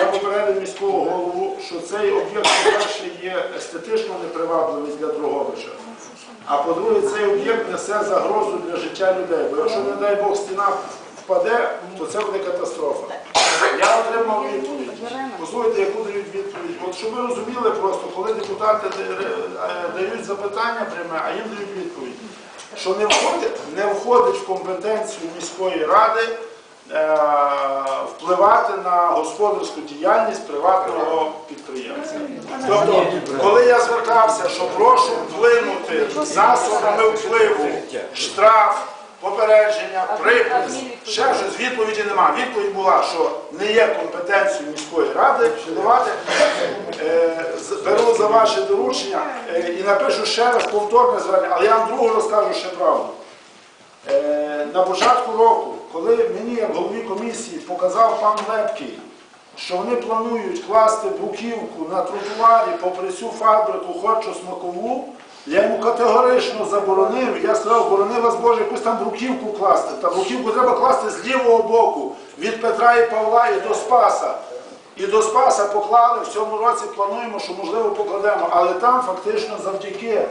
Я попередив міського голову, що цей об'єкт, по-перше, є естетично непривабливий для Дрогобича. А по-друге, цей об'єкт несе загрозу для життя людей. Бо якщо, не дай Бог, стіна впаде, то це буде катастрофа. Я отримав відповідь. Послухайте, яку дають відповідь. От щоб ви розуміли просто, коли депутати е, дають запитання пряме, а їм дають відповідь, що не входить, не входить в компетенцію міської ради господарську діяльність приватного підприємця. Тобто, коли я звертався, що прошу вплинути засобами впливу, штраф, попередження, припис, ще щось відповіді нема. Відповідь була, що не є компетенцією міської ради впливати. Е, Беру за ваше доручення е, і напишу ще раз повторне звернення, але я вам другу розкажу ще правду. Е, На початку року, коли мені, як голові комісії, показав пан Лепкий, що вони планують класти бруківку на тротуарі попри всю фабрику Хорчо Смакову, я йому категорично заборонив. Я сказав, борони вас Боже, якусь там бруківку класти. Та бруківку треба класти з лівого боку, від Петра і Павла і до Спаса. І до Спаса поклали, в цьому році плануємо, що можливо покладемо, але там фактично завдяки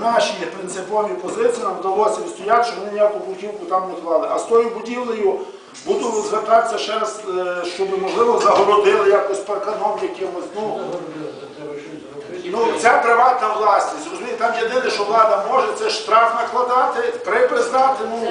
нашій принциповій позиції нам вдалося відстояти, що вони ніяку бруківку там не клали. А з тою будівлею буду звертатися ще раз, е, щоб можливо загородили якось парканом якимось. Ну, ну ця приватна власність. Розумієте, там єдине, що влада може, це штраф накладати, припис дати. Ну,